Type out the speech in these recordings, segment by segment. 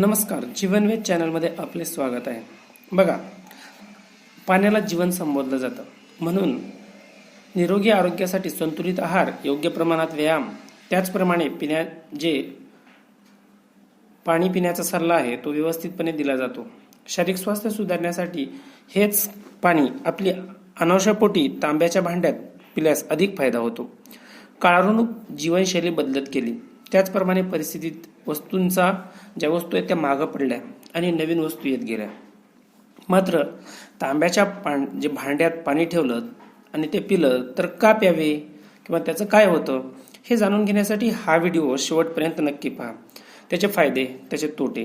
नमस्कार जीवनवेद चॅनलमध्ये आपले स्वागत आहे. बघा पाण्याला जीवन संबोधलं जातं. म्हणून निरोगी आरोग्यासाठी संतुलित आहार योग्य प्रमाणात व्यायाम त्याचप्रमाणे पिण्या जे पाणी पिण्याचा सल्ला आहे तो व्यवस्थितपणे दिला जातो. शारीरिक स्वास्थ्य सुधारण्यासाठी हेच पाणी आपली अनावश्यपोटी तांब्याच्या भांड्यात पिल्यास अधिक फायदा होतो. काळानुरूप जीवनशैली बदलत गेली. त्याचप्रमाणे परिस्थितीत वस्तूंचा ज्या वस्तू आहेत त्या मागं पडल्या आणि नवीन वस्तू येत गेल्या. मात्र तांब्याच्या पाण जे भांड्यात पाणी ठेवलं आणि ते पिलं तर का प्यावे किंवा त्याचं काय होतं हे जाणून घेण्यासाठी हा व्हिडिओ शेवटपर्यंत नक्की पहा. त्याचे फायदे त्याचे तोटे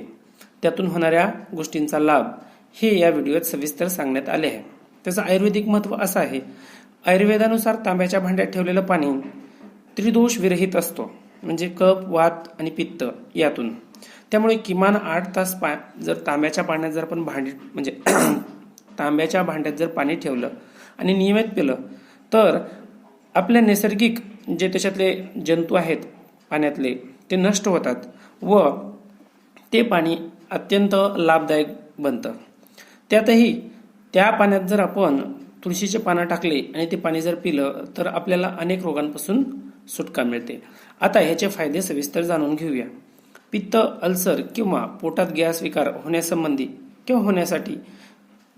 त्यातून होणाऱ्या गोष्टींचा लाभ हे या व्हिडिओत सविस्तर सांगण्यात आले आहे. त्याचं आयुर्वेदिक महत्त्व असं आहे आयुर्वेदानुसार तांब्याच्या भांड्यात ठेवलेलं पाणी त्रिदोष विरहित असतो. म्हणजे कप वात आणि पित्त यातून. त्यामुळे किमान आठ तास पा जर तांब्याच्या पाण्यात जर आपण भांडी म्हणजे तांब्याच्या भांड्यात जर पाणी ठेवलं आणि नियमित पिलं तर आपल्या नैसर्गिक जे त्याच्यातले जंतू आहेत पाण्यातले ते नष्ट होतात व ते पाणी अत्यंत लाभदायक बनतं. त्यातही त्या पाण्यात जर आपण तुळशीचे पानं टाकले आणि ते पाणी जर पिलं तर आपल्याला अनेक रोगांपासून सुटका मिळते. आता ह्याचे फायदे सविस्तर जाणून घेऊया. पित्त अल्सर किंवा पोटात गॅस विकार होण्यासंबंधी किंवा होण्यासाठी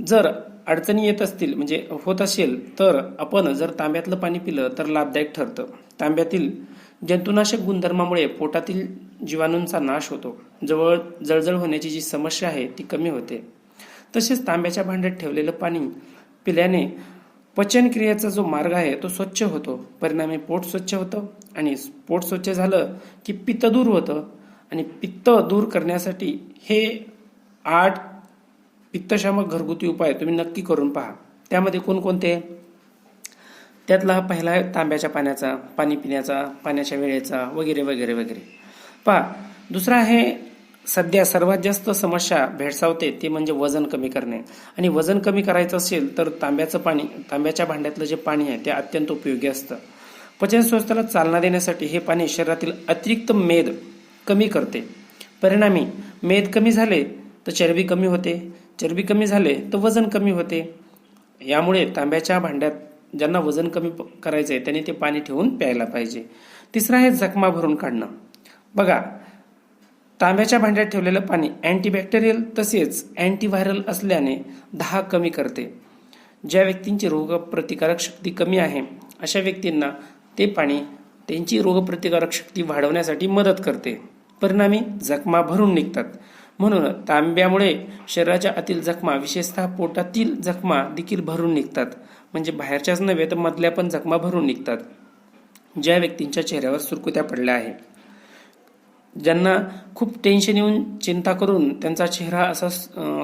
जर अडचणी येत असतील म्हणजे होत असेल तर आपण जर तांब्यातलं पाणी पिलं तर लाभदायक ठरतं. तांब्यातील जंतुनाशक गुणधर्मामुळे पोटातील जीवाणूंचा नाश होतो. जवळ जळजळ होण्याची जी समस्या आहे ती कमी होते. तसेच तांब्याच्या भांड्यात ठेवलेलं पाणी पिल्याने पचनक्रियेचा जो मार्ग आहे तो स्वच्छ होतो. परिणामी पोट स्वच्छ होतं आणि पोट स्वच्छ झालं की पित्त दूर होतं. आणि पित्त दूर करण्यासाठी हे आठ पित्तशामक घरगुती उपाय तुम्ही नक्की करून पहा. त्यामध्ये कोणकोणते? त्यातला पहिला आहे तांब्याच्या पाण्याचा पाणी पिण्याचा पाण्याच्या वेळेचा वगैरे वगैरे वगैरे. पहा दुसरा आहे सध्या सर्वात जास्त समस्या भेडसावते ते म्हणजे वजन कमी करणे. आणि वजन कमी करायचं असेल तर तांब्याचं पाणी तांब्याच्या भांड्यातलं जे पाणी आहे ते अत्यंत उपयोगी असतं. पचन संस्थेला चालना देण्यासाठी हे पाणी शरीरातील अतिरिक्त मेद कमी करते. परिणामी मेद कमी झाले तर चरबी कमी होते. चरबी कमी झाले तर वजन कमी होते. यामुळे तांब्याच्या भांड्यात ज्यांना वजन कमी प- करायचं आहे त्यांनी ते पाणी ठेवून प्यायला पाहिजे. तिसरं आहे जखमा भरून काढणं. बघा तांब्याच्या भांड्यात ठेवलेलं पाणी अँटीबॅक्टेरियल तसेच अँटीव्हायरल असल्याने दहा कमी करते. ज्या व्यक्तींची रोगप्रतिकारक शक्ती कमी आहे अशा व्यक्तींना ते पाणी त्यांची रोगप्रतिकारक शक्ती वाढवण्यासाठी मदत करते. परिणामी जखमा भरून निघतात. म्हणून तांब्यामुळे शरीराच्या आतील जखमा विशेषतः पोटातील जखमा देखील भरून निघतात. म्हणजे बाहेरच्याच नव्हे तर मधल्या पण जखमा भरून निघतात. ज्या व्यक्तींच्या चेहऱ्यावर सुरकुत्या पडल्या आहे. ज्यांना खूप टेन्शन येऊन चिंता करून त्यांचा चेहरा असा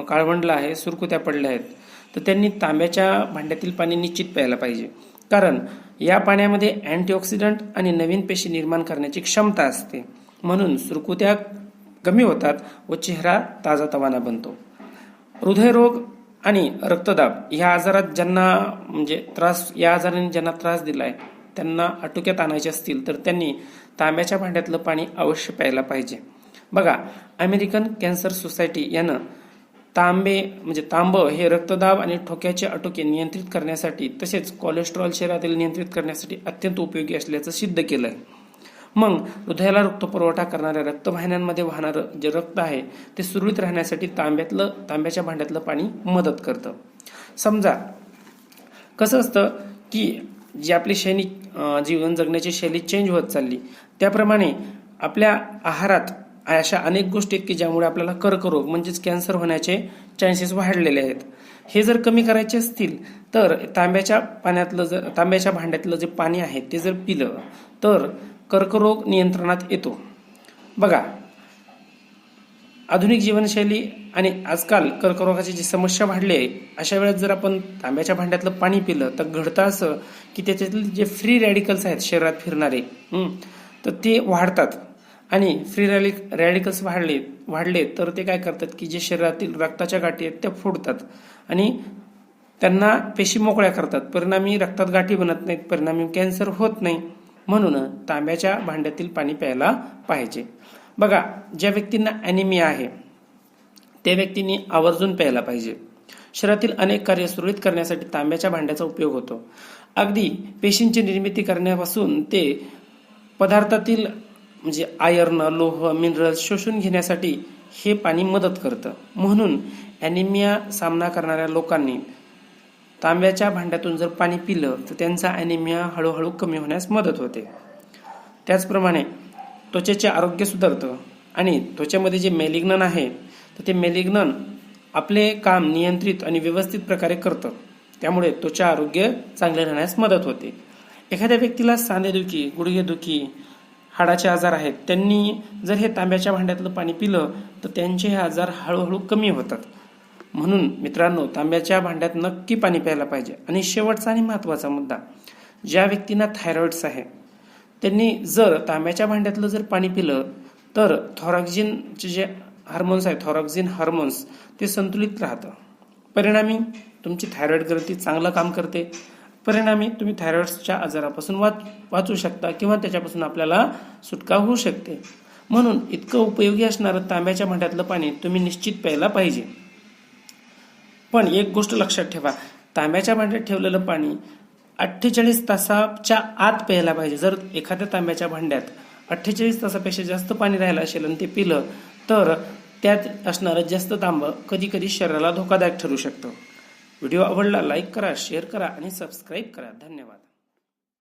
काळवंडला आहे सुरकुत्या पडल्या आहेत तर त्यांनी तांब्याच्या भांड्यातील पाणी निश्चित प्यायला पाहिजे. कारण या पाण्यामध्ये अँटीऑक्सिडंट आणि नवीन पेशी निर्माण करण्याची क्षमता असते. म्हणून सुरकुत्या कमी होतात व चेहरा ताजातवाना बनतो. हृदयरोग आणि रक्तदाब ह्या आजारात ज्यांना म्हणजे त्रास या आजाराने ज्यांना त्रास दिलाय त्यांना आटोक्यात आणायचे असतील तर त्यांनी तांब्याच्या भांड्यातलं पाणी अवश्य प्यायला पाहिजे. बघा अमेरिकन कॅन्सर सोसायटी यानं तांबे म्हणजे तांब हे रक्तदाब आणि ठोक्याचे आटोके नियंत्रित करण्यासाठी तसेच कोलेस्ट्रॉल शरीरातील नियंत्रित करण्यासाठी अत्यंत उपयोगी असल्याचं सिद्ध केलं आहे मग हृदयाला रक्तपुरवठा करणाऱ्या रक्तवाहिन्यांमध्ये वाहणारं जे रक्त आहे ते सुरळीत राहण्यासाठी तांब्यातलं तांब्याच्या भांड्यातलं पाणी मदत करतं. समजा कसं असतं की जे आपली सैनिक जीवन जगण्याची शैली चेंज होत चालली. त्याप्रमाणे आपल्या आहारात अशा अनेक गोष्टी आहेत की ज्यामुळे आपल्याला कर्करोग म्हणजेच कॅन्सर होण्याचे चान्सेस वाढलेले आहेत. हे जर कमी करायचे असतील तर तांब्याच्या पाण्यातलं जर तांब्याच्या भांड्यातलं जे पाणी आहे ते जर पिलं तर कर्करोग नियंत्रणात येतो. बघा आधुनिक जीवनशैली आणि आजकाल कर्करोगाची जी समस्या वाढली आहे अशा वेळेस जर आपण तांब्याच्या भांड्यातलं पाणी पिलं तर घडतं असं की त्याच्यातले जे फ्री रॅडिकल्स आहेत शरीरात फिरणारे तर ते वाढतात. आणि फ्री रॅलिक रॅडिकल्स वाढले वाढले तर ते काय करतात की जे शरीरातील रक्ताच्या गाठी आहेत त्या फोडतात. आणि त्यांना पेशी मोकळ्या करतात. परिणामी रक्तात गाठी बनत नाहीत परिणामी कॅन्सर होत नाही. म्हणून तांब्याच्या भांड्यातील पाणी प्यायला पाहिजे. बघा ज्या व्यक्तींना ॲनिमिया आहे त्या व्यक्तींनी आवर्जून प्यायला पाहिजे. शरीरातील अनेक कार्य सुरळीत करण्यासाठी तांब्याच्या भांड्याचा उपयोग होतो. अगदी पेशींची निर्मिती करण्यापासून ते पदार्थातील म्हणजे आयर्न लोह मिनरल शोषून घेण्यासाठी हे पाणी मदत करतं. म्हणून ॲनिमिया सामना करणाऱ्या लोकांनी तांब्याच्या भांड्यातून जर पाणी पिलं तर त्यांचा ॲनिमिया हळूहळू कमी होण्यास मदत होते. त्याचप्रमाणे त्वचेचे आरोग्य सुधारतं. आणि त्वचेमध्ये जे मेलिग्नन आहे तर ते मेलिग्नन आपले काम नियंत्रित आणि व्यवस्थित प्रकारे करतं. त्यामुळे त्वचा आरोग्य चांगले राहण्यास मदत होते. एखाद्या व्यक्तीला सांधेदुखी गुडघेदुखी हाडाचे आजार आहेत त्यांनी जर हे तांब्याच्या भांड्यातलं पाणी पिलं तर त्यांचे हे आजार हळूहळू कमी होतात. म्हणून मित्रांनो तांब्याच्या भांड्यात नक्की पाणी प्यायला पाहिजे. आणि शेवटचा आणि महत्त्वाचा मुद्दा ज्या व्यक्तींना थायरॉइड्स आहे त्यांनी जर तांब्याच्या भांड्यातलं जर पाणी पिलं तर थॉरॉक्झिनचे जे हार्मोन्स आहेत थॉरॉक्झिन हार्मोन्स ते संतुलित राहतं. परिणामी तुमची थायरॉइड ग्रंथी चांगलं काम करते. परिणामी तुम्ही थायरॉईडच्या आजारापासून वाच वाचू शकता किंवा त्याच्यापासून आपल्याला सुटका होऊ शकते. म्हणून इतकं उपयोगी असणारं तांब्याच्या भांड्यातलं पाणी तुम्ही निश्चित प्यायला पाहिजे. पण एक गोष्ट लक्षात ठेवा. तांब्याच्या भांड्यात ठेवलेलं पाणी अठ्ठेचाळीस तासाच्या आत प्यायला पाहिजे. जर एखाद्या तांब्याच्या भांड्यात अठ्ठेचाळीस तासापेक्षा जास्त पाणी राहिलं असेल आणि ते पिलं तर त्यात असणारं जास्त तांबं कधी कधी शरीराला धोकादायक ठरू शकतं. व्हिडिओ आवडला लाईक करा शेअर करा आणि सबस्क्राईब करा. धन्यवाद.